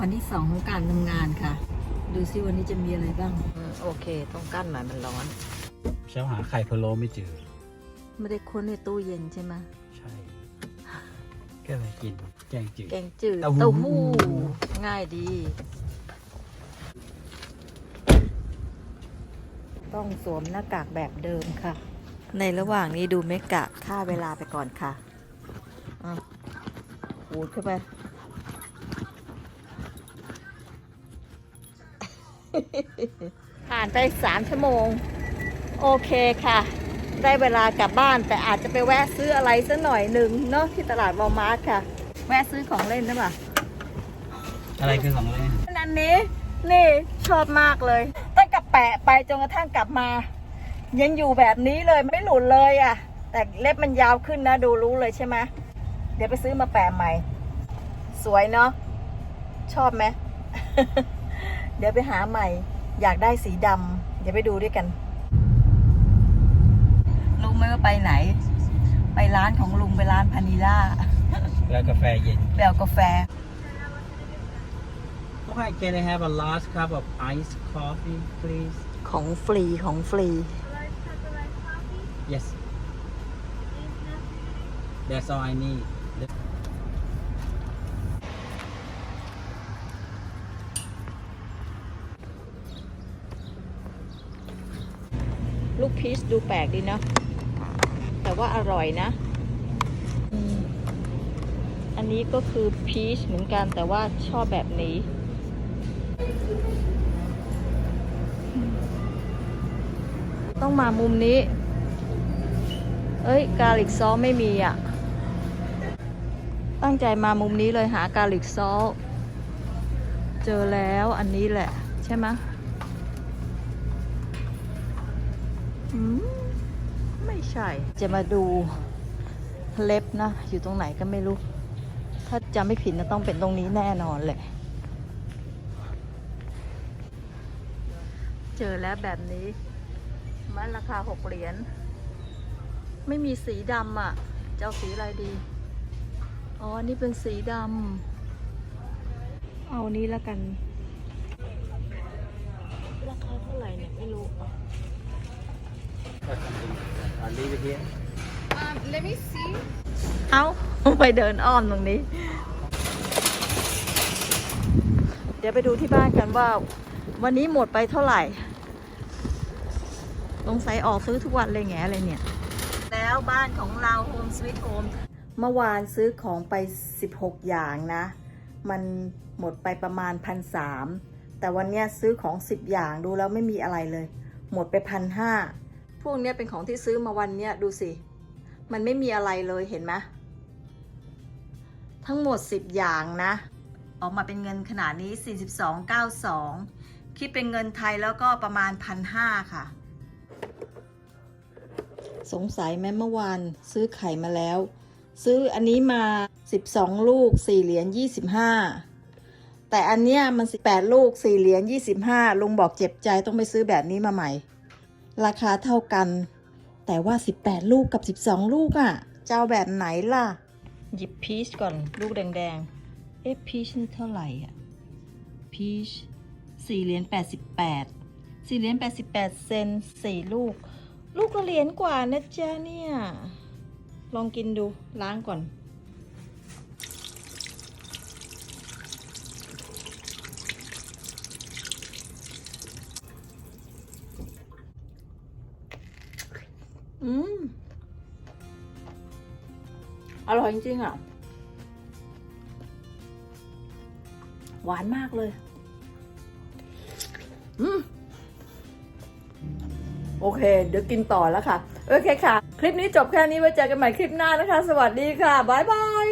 วันที่สองของการทำงานค่ะ ดูซิวันนี้จะมีอะไรบ้างอืมโอเค ต้องกั้นหน่อยมันร้อนเช้าหาไข่พะโล้ไม่เจอ ไม่ได้ค้นในตู้เย็นใช่ไหมใช่ก็เลยกินแกงจืดแกงจืดเต้าเต้าหู้หู้ง่ายดี ต้องสวมหน้ากากแบบเดิมค่ะ ในระหว่างนี้ดูเมกะค่าเวลาไปก่อนค่ะอะหูดเข้าไป ผ่านไปสามชั่วโมง โอเคค่ะ ได้เวลากลับบ้านแต่อาจจะไปแวะซื้ออะไรสักหน่อยหนึ่งเนาะที่ตลาดวอลมาร์ทค่ะ แวะซื้อของเล่นได้ปะอะไรคือของเล่นอันนี้ นี่ชอบมากเลยตั้งแต่แปะไปจนกระทั่งกลับมา ยังอยู่แบบนี้เลยไม่หลุดเลยอะ่ะ แต่เล็บมันยาวขึ้นนะ ดูรู้เลยใช่ไหมเดี๋ยวไปซื้อมาแปะใหม่ สวยเนาะชอบไหม เดี๋ยวไปหาใหม่ อยากได้สีดำเดี๋ยวไปดูด้วยกันรู้ไหมว่าไปไหน ไปร้านของลุงไปร้านพานิล่าแล้วกาแฟเย็น แบลกาแฟ Hi can I have a last cup of iced coffee please ของฟรีของฟรี Yes That's all I need ลูกพีชดูแปลกดีเนาะแต่ว่าอร่อยนะ อันนี้ก็คือพีชเหมือนกันแต่ว่าชอบแบบนี้ ต้องมามุมนี้ เอ้ย กาลิกซอสไม่มีอะ ตั้งใจมามุมนี้เลยหากาลิกซอสเจอแล้วอันนี้แหละ ใช่ไหม ไม่ใช่ จะมาดูเล็บนะ อยู่ตรงไหนก็ไม่รู้ ถ้าจำไม่ผิดนะต้องเป็นตรงนี้แน่นอนเลย เจอแล้วแบบนี้ มันราคาหกเหรียญ ไม่มีสีดำอะจะเอาสีอะไรดี อ๋อ นี่เป็นสีดำ เอานี้แล้วกัน ราคาเท่าไหร่เนี่ย ไม่รู้ I'll leave it here Um, let me see. เอาไปเดินอ้อมตรงนี้ เดี๋ยวไปดูที่บ้านกันว่า วันนี้หมดไปเท่าไหร่สงสัยออกซื้อทุกวันเลยแงอะไรเนี่ย แล้วบ้านของเรา Home Sweet Home เมื่อวานซื้อของไป 16 อย่างนะ มันหมดไปประมาณพันสามแต่วันเนี้ยซื้อของ 10 อย่างดูแล้วไม่มีอะไรเลย หมดไปพันห้าพ วกนี้เป็นของที่ซื้อมาวันเนี้ยดูสิ มันไม่มีอะไรเลยเห็นไหมทั้งหมด 10 อย่างนะ ออกมาเป็นเงินขนาดนี้ 42.92 คิดเป็นเงินไทยแล้วก็ประมาณ 1,500 ค่ะ สงสัยไหมเมื่อวานซื้อไข่มาแล้ว ซื้ออันนี้มา 12 ลูก 4 เหรียญ 25 แต่อันเนี้ยมัน 18 ลูก 4 เหรียญ 25 ลุงบอกเจ็บใจต้องไปซื้อแบบนี้มาใหม่ ราคาเท่ากัน แต่ว่า 18 ลูกกับ 12 ลูกอะ่ะ เจะเอาแบบไหนล่ะ หยิบพีชก่อนลูกแดงๆ เอ๊ะพีชนี่เท่าไหร่อะ พีช4เหรียญ88 4เหรียญ88เซน4ลูก ลูกก็เหรียญกว่านะจ๊ะเนี่ย ลองกินดูล้างก่อน อืม อร่อยจริงๆอะ หวานมากเลย อืม โอเค เดี๋ยวกินต่อแล้วค่ะ โอเคค่ะ คลิปนี้จบแค่นี้ไว้เจอกันใหม่คลิปหน้านะคะ สวัสดีค่ะ บ๊ายบาย